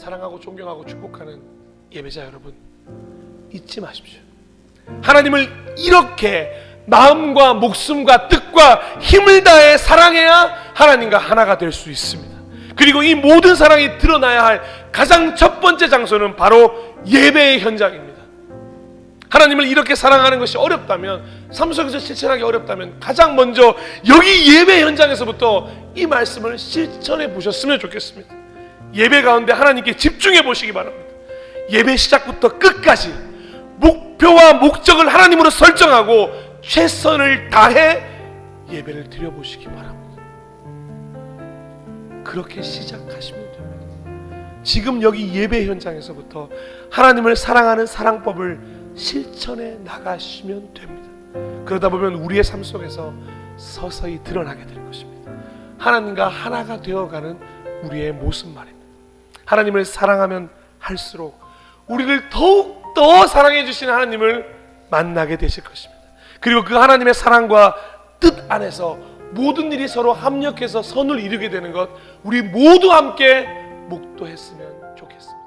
사랑하고 존경하고 축복하는 예배자 여러분 잊지 마십시오. 하나님을 이렇게 마음과 목숨과 뜻과 힘을 다해 사랑해야 하나님과 하나가 될 수 있습니다. 그리고 이 모든 사랑이 드러나야 할 가장 첫 번째 장소는 바로 예배의 현장입니다. 하나님을 이렇게 사랑하는 것이 어렵다면 삶 속에서 실천하기 어렵다면 가장 먼저 여기 예배 현장에서부터 이 말씀을 실천해 보셨으면 좋겠습니다. 예배 가운데 하나님께 집중해 보시기 바랍니다. 예배 시작부터 끝까지 목표와 목적을 하나님으로 설정하고 최선을 다해 예배를 드려 보시기 바랍니다. 그렇게 시작하시면 됩니다. 지금 여기 예배 현장에서부터 하나님을 사랑하는 사랑법을 실천해 나가시면 됩니다. 그러다 보면 우리의 삶 속에서 서서히 드러나게 될 것입니다. 하나님과 하나가 되어가는 우리의 모습 말입니다. 하나님을 사랑하면 할수록 우리를 더욱 더 사랑해 주시는 하나님을 만나게 되실 것입니다. 그리고 그 하나님의 사랑과 뜻 안에서 모든 일이 서로 합력해서 선을 이루게 되는 것 우리 모두 함께 목도했으면 좋겠습니다.